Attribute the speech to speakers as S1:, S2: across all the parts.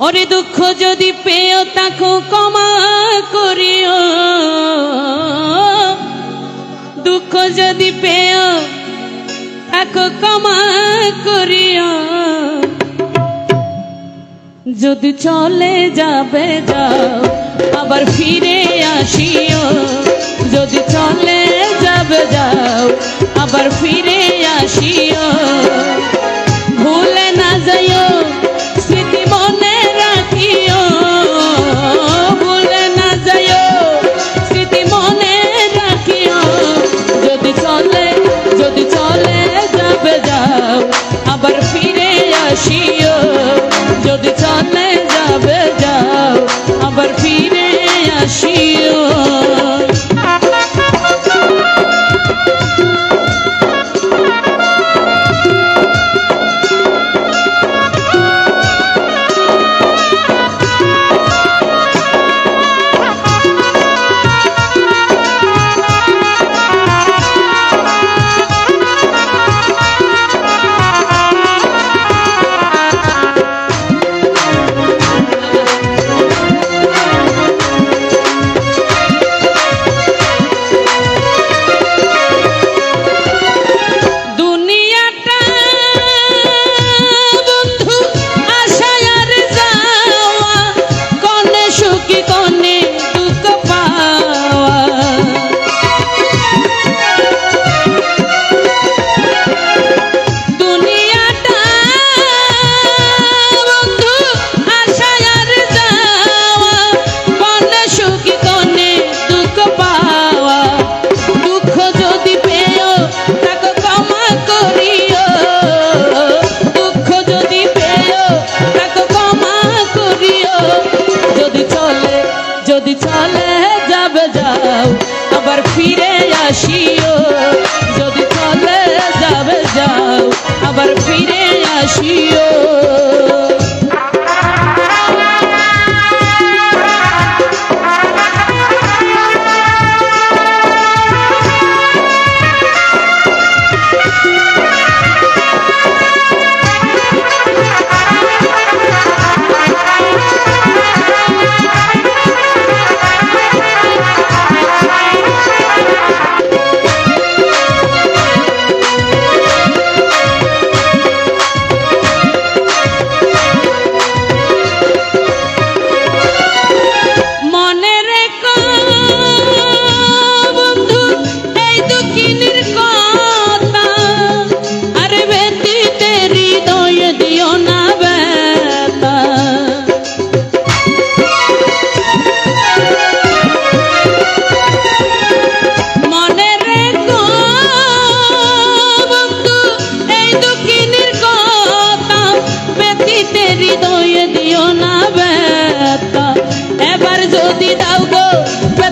S1: ওরে দুঃখ যদি পেও তাকে ক্ষমা করিও। দুঃখ যদি পেও তাকে ক্ষমা করিও। যদি চলে যাবে যাও, আবার ফিরে আসিও। যদি চলে যাবে যাও, আবার ফিরে আসিও। বসিও যদি 需要。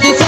S1: yo.